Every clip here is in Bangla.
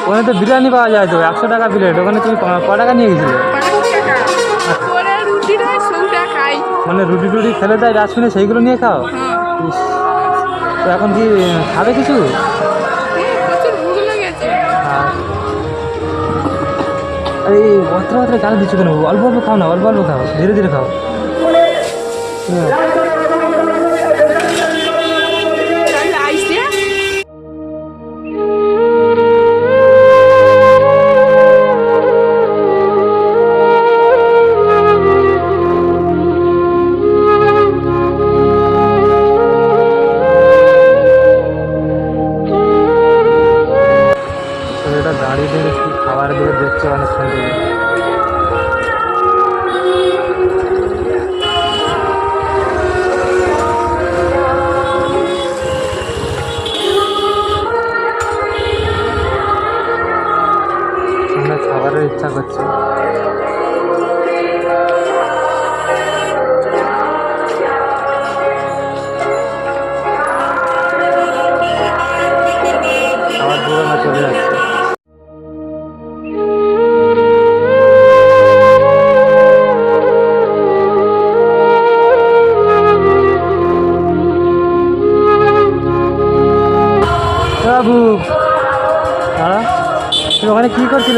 ওখানে তো বিরিয়ানি পাওয়া যায় তো, একশো টাকা প্লেট ওখানে তুমি ক- টাকা নিয়ে গেছিলে? মানে রুটি টুটি ফেলে দেয় ডাস্টবিনে সেইগুলো নিয়ে খাও? তো এখন কি খাবে কিছু? এই অত্র অত্র গাল দিচ্ছ কেন? অল্প অল্প খাও না, অল্প অল্প খাও, ধীরে ধীরে খাও। হ্যাঁ।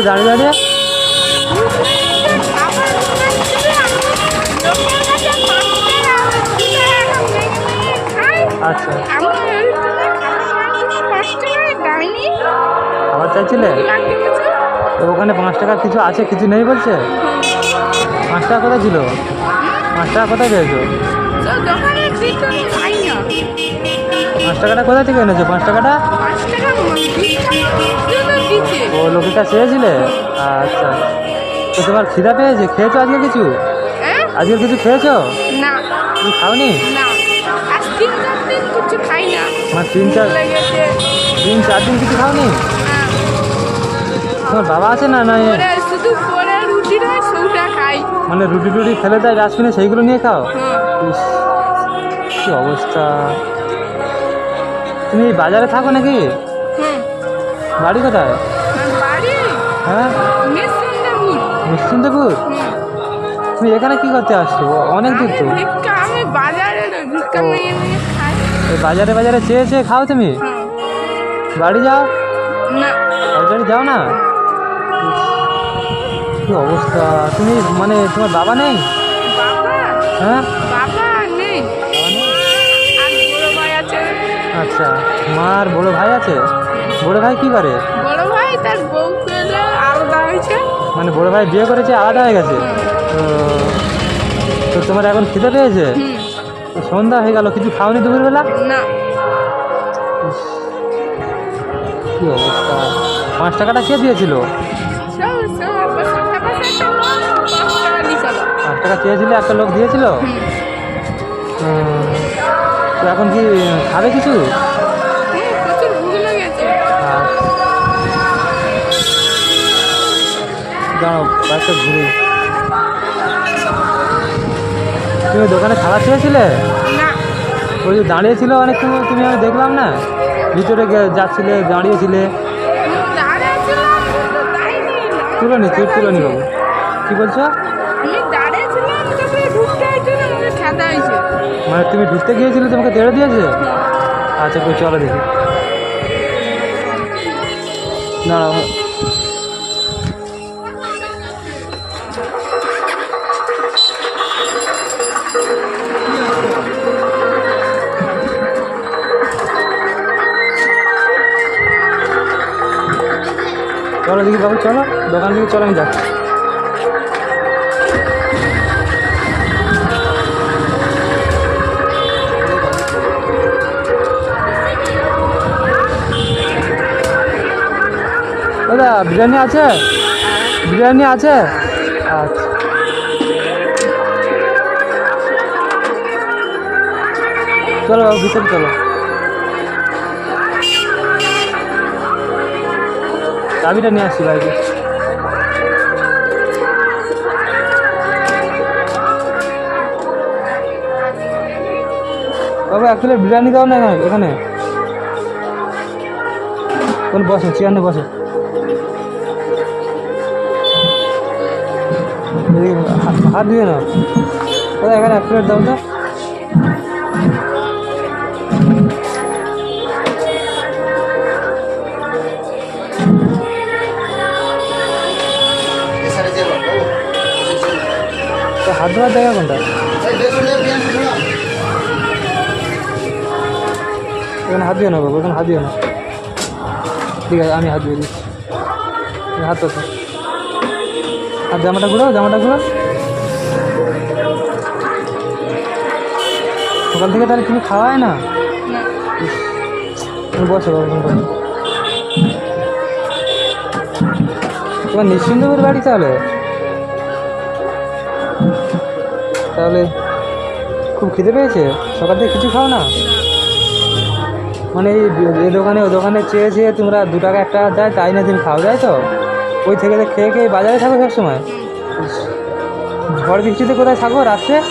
দাঁড়িয়ে দাঁড়িয়ে। আচ্ছা। খাবার চাইছিলে? ওখানে পাঁচ টাকার কিছু আছে, কিছু নেই বলছে? পাঁচ টাকা কোথায় ছিল? পাঁচ টাকা কোথায় পেয়েছ? পাঁচ টাকাটা কোথায় থেকে এনেছো? পাঁচ টাকাটা? ও লোকেটা চেয়েছিলে আচ্ছা। তো তোমার খিদা পেয়েছে? খেয়েছো আজকে কিছু? আজকে কিছু খেয়েছো? না। তুমি খাওনি? না। আজ তিন চার দিন কিছু খাই না। আমার তিন চার তিন চার দিন কিছু খাওনি? হ্যাঁ, তোমার বাবা আছে না না শুধু করে রুটি রয় সৌটা খাই। মানে রুটি টুটি ফেলে দেয় ডাস্টবিনে সেইগুলো নিয়ে খাও? হ্যাঁ। কি অবস্থা। তুমি বাজারে থাকো নাকি? বাড়ি কোথায়? হ্যাঁ? তুমি এখানে কি করতে আসছো? অনেক দূর তো। বাজারে বাজারে চেয়ে চেয়ে খাও তুমি? হ্যাঁ। বাড়ি যাও। বাড়ি যাও না? কি অবস্থা? তুমি মানে তোমার বাবা নেই? হ্যাঁ? আচ্ছা মার বড় ভাই আছে? বড় ভাই কি করে? বড় ভাই তার বউ আলাদা হয়েছে। মানে বড় ভাই বিয়ে করেছে আলাদা হয়ে গেছে? তো তো তোমার এখন খিদে পেয়েছে? সন্ধ্যা হয়ে গেল কিছু খাওনি দুপুরবেলা? না। কি অবস্থা? পাঁচ টাকাটা কে দিয়েছিল? পাঁচ টাকা চেয়েছিল একটা লোক দিয়েছিল? এখন কি খাবে কিছু? দাঁড়াও বাইকটা ঘুরে। তুমি দোকানে খাবার চেয়েছিলে না। ওই যে দাঁড়িয়েছিল অনেক সময় তুমি আমি দেখলাম না। ভিতরে যাচ্ছিলে দাঁড়িয়েছিলে। তুলো নি তুই তুলো নি বাবু। কী বলছো? মানে তুমি ঢুকতে গিয়েছিলে তোমাকে তেড়ে দিয়েছে? আচ্ছা চলো দেখি। দাঁড়াও। চলো দেখি বাবু চলো। দোকান থেকে চলো, আমি যাচ্ছি। দাদা, বিরিয়ানি আছে? বিরিয়ানি আছে? আচ্ছা। চলো বাবু, ভিতরে চলো। চাবিটা নিয়ে আসছি বাইকে বাবু এক বিরিয়ানি দাও না এখানে। এখানে বসো চেয়ার নিয়ে বসো। হাত নাও। দাদা, এখানে এক প্লেট দাও তো। হাত ধোয়ার জায়গা কোনটা? এখানে হাত দিয়ে না বাবু এখানে হাত দিয়ে না ঠিক আছে আমি হাত দিয়ে দিচ্ছি। হাত তো আর জামাটা ঘুরো জামাটা ঘুরো সকাল থেকে তাহলে তুমি খাওয়ায় না? বসো বাবু বসো। তোমার নিশ্চিন্তপুর বাড়ি তাহলে? তাহলে খুব খিদে পেয়েছে? সকাল থেকে কিছু খাও না? মানে এই এ দোকানে ও দোকানে চেয়ে চেয়ে তোমরা দু টাকা একটা দেয় তাই না তুমি খাও যায় তো? ওই থেকে খেয়ে খেয়ে বাজারে থাকো সবসময়। ঝড় বৃষ্টিতে কোথায় থাকো রাত্রে?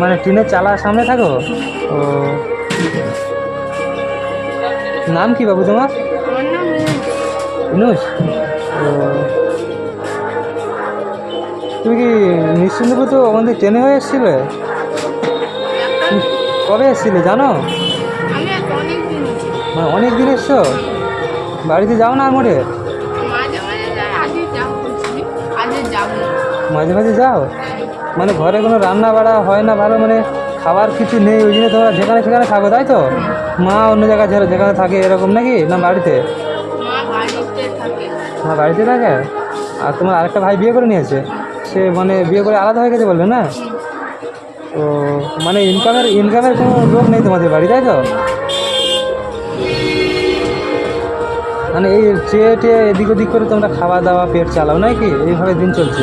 মানে ট্রেনের চালার সামনে থাকো? ও। নাম কি বাবু তোমার। ইনুস ও। নিশ্চিন্তপুর তো আমাদের ট্রেনে হয়ে এসেছিলে। কবে এসেছিলে জানো? মানে অনেক দিন এসছো। বাড়িতে যাও না মোড়ে মাঝে মাঝে যাও? মানে ঘরে কোনো রান্না বাড়া হয় না ভালো মানে খাবার কিছু নেই ওই জন্য তোমরা যেখানে সেখানে থাকো তাই তো? মা অন্য জায়গায় যেখানে থাকে এরকম নাকি না বাড়িতে? মা বাড়িতে থাকে। মা বাড়িতে থাকে? আর তোমার আরেকটা ভাই বিয়ে করে নিয়েছে? সে মানে বিয়ে করে আলাদা হয়ে গেছে বলবে না? ও মানে ইনকামের ইনকামের কোনো লোক নেই তোমাদের বাড়ি, তাই তো? মানে এই চেয়ে টেয়ে এদিক ওদিক করে তোমরা খাওয়া দাওয়া, পেট চালাও, নাকি? এইভাবে দিন চলছে।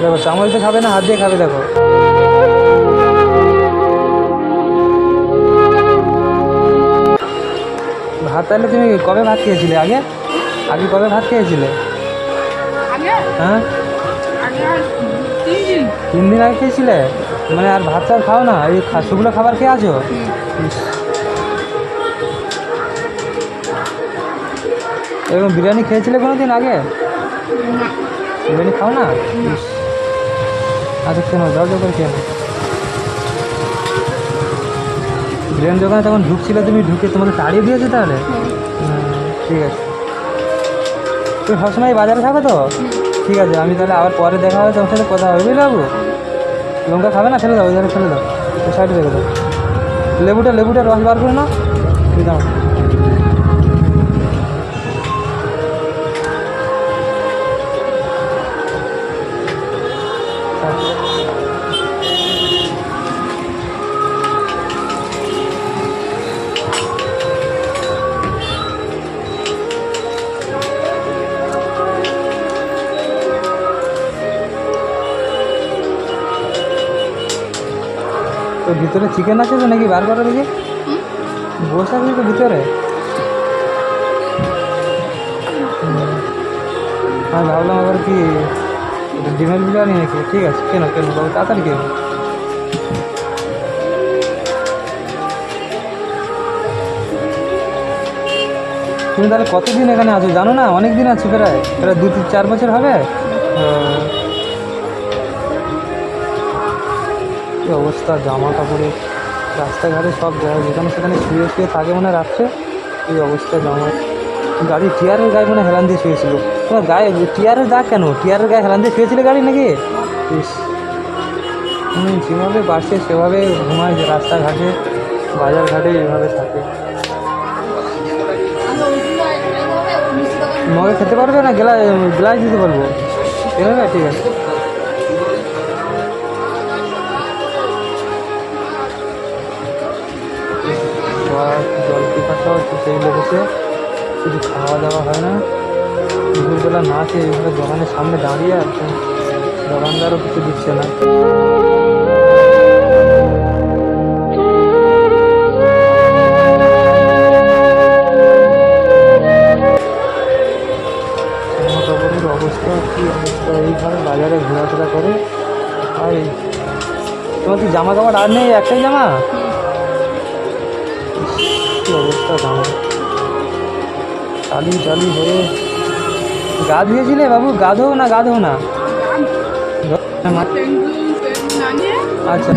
দেখো চামচ দিয়ে খাবে না হাত দিয়ে খাবে দেখো। ভাত তাহলে তুমি কবে ভাত খেয়েছিলে? আগে? আগে কবে ভাত খেয়েছিলে? হ্যাঁ? তিন দিন। আগে খেয়েছিলে? মানে আর ভাত চাল খাও না? এই শুকনো খাবার খেয়ে আছো। এরকম বিরিয়ানি খেয়েছিলে কোনো দিন আগে বিরিয়ানি খাও না। আচ্ছা কেন? জল করে নাও। বিরিয়ানি দোকানে তখন ঢুকছিলে তুমি ঢুকে তোমাকে তাড়িয়ে দিয়েছে তাহলে? ঠিক আছে। তুমি সবসময় বাজারে থাকো তো? ঠিক আছে আমি তাহলে আবার পরে দেখা হবে তোমার সাথে কথা হবে বুঝলে বাবু? লঙ্কা খাবে না? ফেলে দাও ওই ফেলে দাও। সাইডে রেখে দাও। লেবুটা লেবুটা রস বার করে এই দাও তো ভিতরে চিকেন আছে তো নাকি? বার করো দেখি? বসে আছে তো ভিতরে? আমি ভাবলাম আবার কি, ডিমের বিরিয়ানি নাকি? ঠিক আছে, কেন কেন, বাবু, তাড়াতাড়ি কেন তুমি তাহলে কতদিন এখানে আছো? জানো না? অনেক দিন আছো প্রায়। প্রায় দু তিন চার বছর হবে। কি অবস্থা? জামা কাপড়ের রাস্তাঘাটে সব জায়গায় যেখানে সেখানে শুয়ে শুয়ে থাকে মনে রাত্রে এই অবস্থা জামা? গাড়ি টিয়ারের গায়ে মনে হেলান দিয়ে শুয়েছিল। তোমার গায়ে টিয়ারের দাগ কেন? টিয়ারের গায়ে হেলান দিয়ে শুয়েছিল গাড়ি নাকি? হুম যেভাবে বাসে সেভাবে ঘুমায় রাস্তাঘাটে বাজার ঘাটে এইভাবে থাকে। মগে খেতে পারবে না? গ্লাস গ্লাস দিতে পারব আছে ঠিক আছে। পিপাসাও একটু সেই লেগেছে। কিছু খাওয়া দাওয়া হয় না। দুপুরবেলা না খেয়ে এইভাবে দোকানের সামনে দাঁড়িয়ে আছে দোকানদারও কিছু দিচ্ছে না। অবস্থা বাজারে ঘোরাফেরা করে। আর তোমার কি জামা কাপড় আর নেই একটাই জামা? অবস্থা জামা চালি চালি হয়ে গা ধুয়েছিলে বাবু? গা ধোও না গা ধোও না। আচ্ছা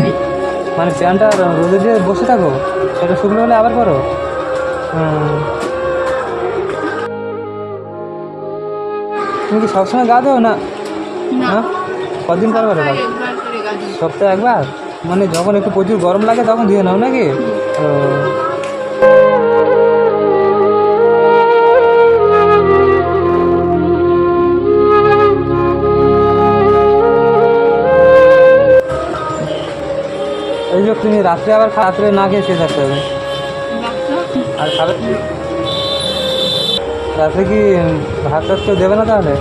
মানে প্যান্টটা রোদে দিয়ে বসে থাকো। সেটা শুকনো হলে আবার করো। হুম। তুমি কি সবসময় গা ধোও না? হ্যাঁ? কদিন পর করে সপ্তাহে একবার? মানে যখন একটু প্রচুর গরম লাগে তখন ধুয়ে নাও নাকি? তুমি রাত্রে আবার রাত্রে না খেয়ে শুয়ে থাকতে হবে। আর খাবে রাত্রে কি ভাত টাত কেউ দেবে না তাহলে?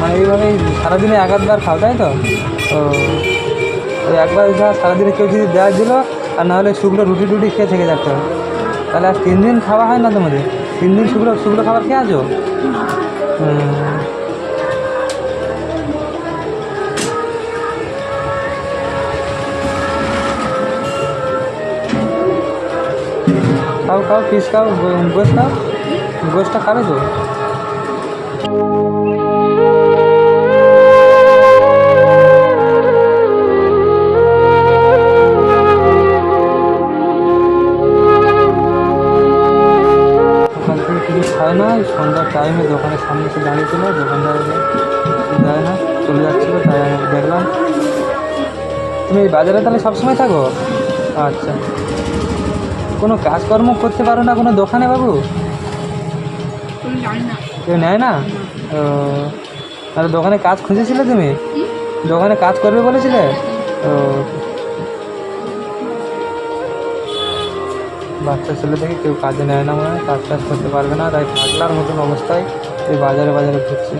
মানে এইভাবেই সারাদিনে এক আধবার খাও, তাই তো? ওই একবার যা সারাদিনে কেউ যদি দেওয়া দিল, আর নাহলে শুকনো রুটি টুটি খেয়ে থেকে থাকতে হবে তাহলে আর তিন দিন খাওয়া হয় না তোমাদের? তিন দিন শুকনো শুকনো খাবার খেয়ে আছো হুম। খাও খাও পিস খাও গোস খাও। গোসটা খাবে তো? খায় না সন্ধ্যার টাইমে দোকানের সামনে এসে দাঁড়িয়েছিল দোকানদার দেয় না, চলে যাচ্ছিল, তাই আমি দেখলাম। তুমি বাজারে তাহলে সবসময় থাকো? আচ্ছা। কোনো কাজকর্ম করতে পারো না কোনো দোকানে বাবু? কেউ নেয় না? ও তাহলে দোকানে কাজ খুঁজেছিলে তুমি? দোকানে কাজ করবে বলেছিলে? ও। বাচ্চা ছেলে থেকে কেউ কাজে নেয় না মনে হয় কাজ টাজ করতে পারবে না তাই পাগলার মতন অবস্থায় এই বাজারে বাজারে ঘুরছে।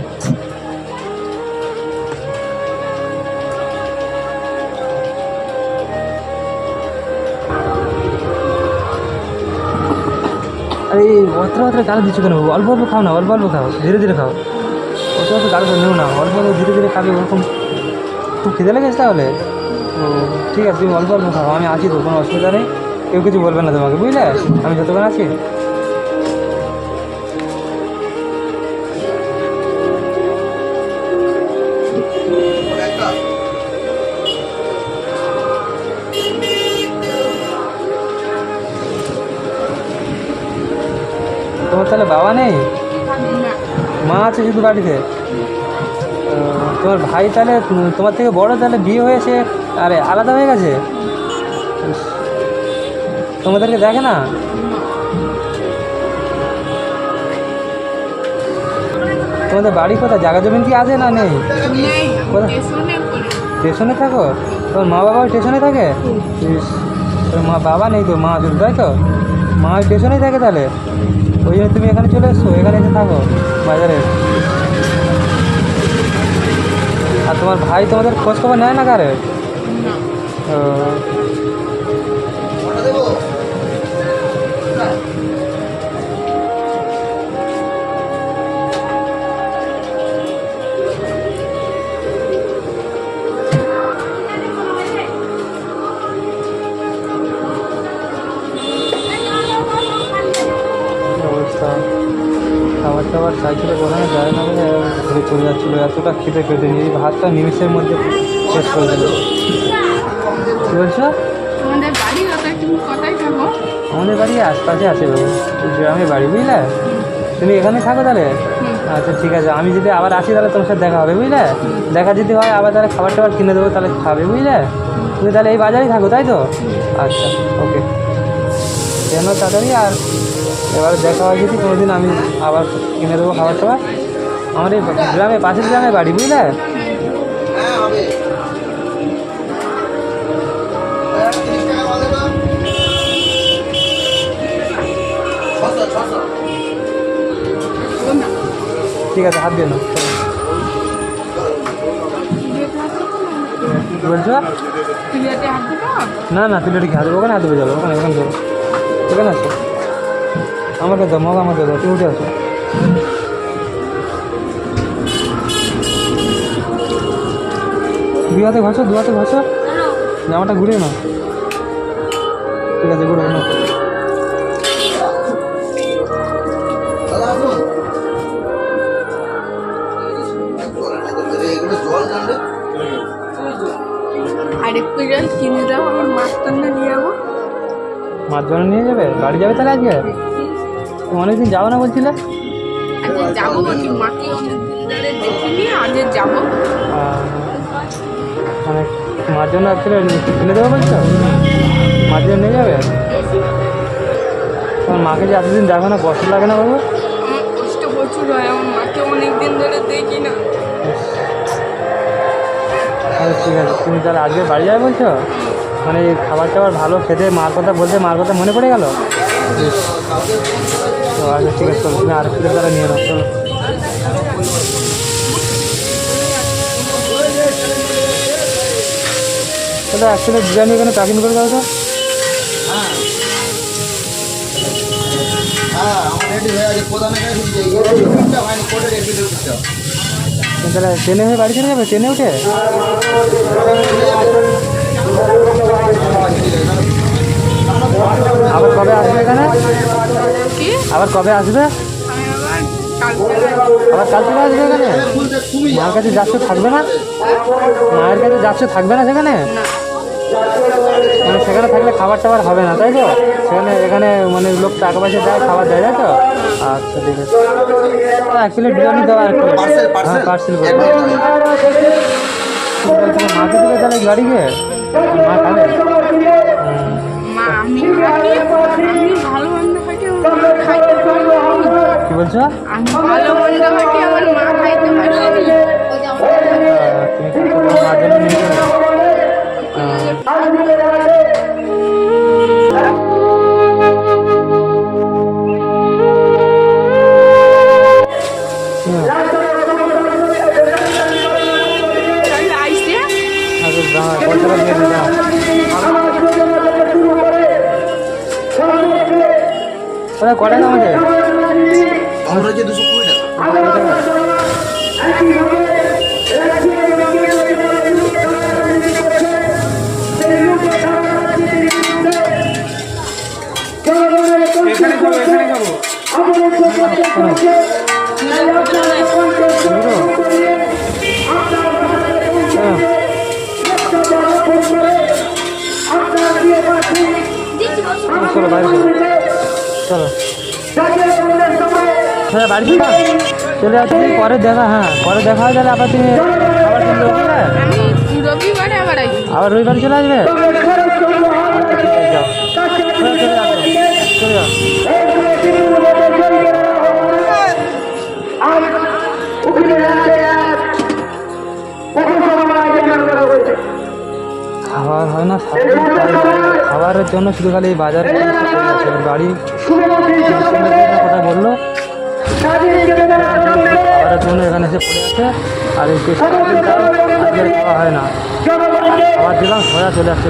আরে অত্র অত্র গাল দিচ্ছ কেন? অল্প অল্প খাও না, অল্প অল্প খাও, ধীরে ধীরে খাও। অত অত গাল নেও না, অল্প অল্প ধীরে ধীরে খাবে ওরকম। খুব খিদে লেগেছে তাহলে? ও, ঠিক আছে, তুমি অল্প অল্প খাও, আমি আছি তো, কোনো অসুবিধা নেই। কেউ কিছু বলবে না তোমাকে, বুঝলে? আমি যতক্ষণ আছি। তাহলে বাবা নেই? মা আছে শুধু বাড়িতে? তোমার ভাই তাহলে তোমার থেকে বড় তাহলে বিয়ে হয়েছে আরে আলাদা হয়ে গেছে? তোমাদেরকে দেখে না? তোমাদের বাড়ি কোথায়? জায়গা জমিন কি আছে না নেই? কোথায়? স্টেশনে থাকো? তোমার মা বাবা স্টেশনে থাকে? ইস, তোর মা বাবা নেই তো মা শুধু তাই তো? মা ওই পেছনেই থাকে তাহলে? ওই জন্য তুমি এখানে চলে এসছো এখানে এসে থাকো বাজারে। আর তোমার ভাই তোমাদের খোঁজখবর নেয় না কারে? ও, খাবার টাবার চাইছিল বোঝানো যায় না বলে ঘুরে চলে যাচ্ছিল। এতটা খেতে খেতে নিয়ে এই ভাতটা নিমিষের মধ্যে শেষ করে দিল। কী বলছো? আমাদের বাড়ি আশপাশে আছে বাবু। গ্রামে বাড়ি বুঝলে? তুমি এখানে থাকো তাহলে? আচ্ছা ঠিক আছে। আমি যদি আবার আসি তাহলে তোমার সাথে দেখা হবে বুঝলে? দেখা যদি হয় আবার তাহলে খাবার টাবার কিনে দেবো তাহলে খাবে বুঝলে? তুমি তাহলে এই বাজারেই থাকো তাই তো? আচ্ছা ওকে। কেন তাড়াতাড়ি আর এবার দেখা হয় যদি কোনোদিন আমি আবার কিনে দেবো খাবার টাবার আমার এই গ্রামে পাশের গ্রামে বাড়ি বুঝলে? ঠিক আছে হাত দিয়ে না বলছো? না না কি হাত দেবো? ওখানে হাত দেবো যাব ওখানে ওখানে যাব এখানে আছো আমাকে দাও তুমি উঠে আসো। দুই হাতে ঘষো দু হাতে ঘষো জামাটা ঘুরে না ঠিক আছে ঘুরে না আর জল কিনে দাও আমার মাছ নিয়ে যাব। মাছ নিয়ে যাবে? বাড়ি যাবে তাহলে আজকে? অনেকদিন যাব না বলছিলে? আজকে যাব মাকে অনেক ধরে দেখিনি আজকে যাব। মানে মাছ জন্য অ্যাকচুয়ালি কিনে দেবো বলছো? মাছ জন্য নিয়ে যাবে? তোমার মাকে যে এতদিন দেখো না কষ্ট লাগে না বাবু কষ্ট প্রচুর হয় আমার মাকে অনেক দিন ধরে দেখি না। আচ্ছা ঠিক আছে তুমি তাহলে আজকে বাড়ি যাবে বলছো? মানে খাবার টাবার ভালো খেতে মার কথা বলতে মার কথা মনে পড়ে গেল? তো আচ্ছা ঠিক আছে চলো তুমি আর একটু তারা নিয়ে নাও চলো অ্যাকচুয়ালি বিরিয়ানি এখানে প্যাকিং করে দাও তো তাহলে ট্রেনে হয়ে বাড়ি চলে যাবে ট্রেনে উঠে আবার কবে আসবে? আবার কালকে আবার কাল থেকে আসবে এখানে? মার কাছে যাচ্ছে থাকবে না? মায়ের কাছে যাচ্ছে থাকবে না সেখানে? মানে সেখানে থাকলে খাবার টাবার হবে না তাই তো? সেখানে এখানে মানে লোক টাকা পয়সা দেয় খাবার দেয় তাই তো? আচ্ছা ঠিক আছে। অ্যাকচুয়ালি বিরিয়ানি দেওয়া একটু পার্সেল হ্যাঁ পার্সেল করে মাকে দিবে তাহলে গাড়ি গিয়ে? মা খাবে? মা আমি ভালো কি বলছো? ভালো মন্দ আমার মা চলো বাইরে চলো হ্যাঁ বাড়ি চলো চলে আসছি পরে দেখা হ্যাঁ পরে দেখা হয় তাহলে আবার তুমি আবার তুমি রবিবারে আবার আইসি চলে আসবে খাবার হয় না খাবারের জন্য শুধু খালি বাজারে বাড়ি কথা বলল খাবারের জন্য এখানে এসে পড়ে আছে আর এই খাওয়া হয় না খাবার দিলাম সোজা চলে আসছে।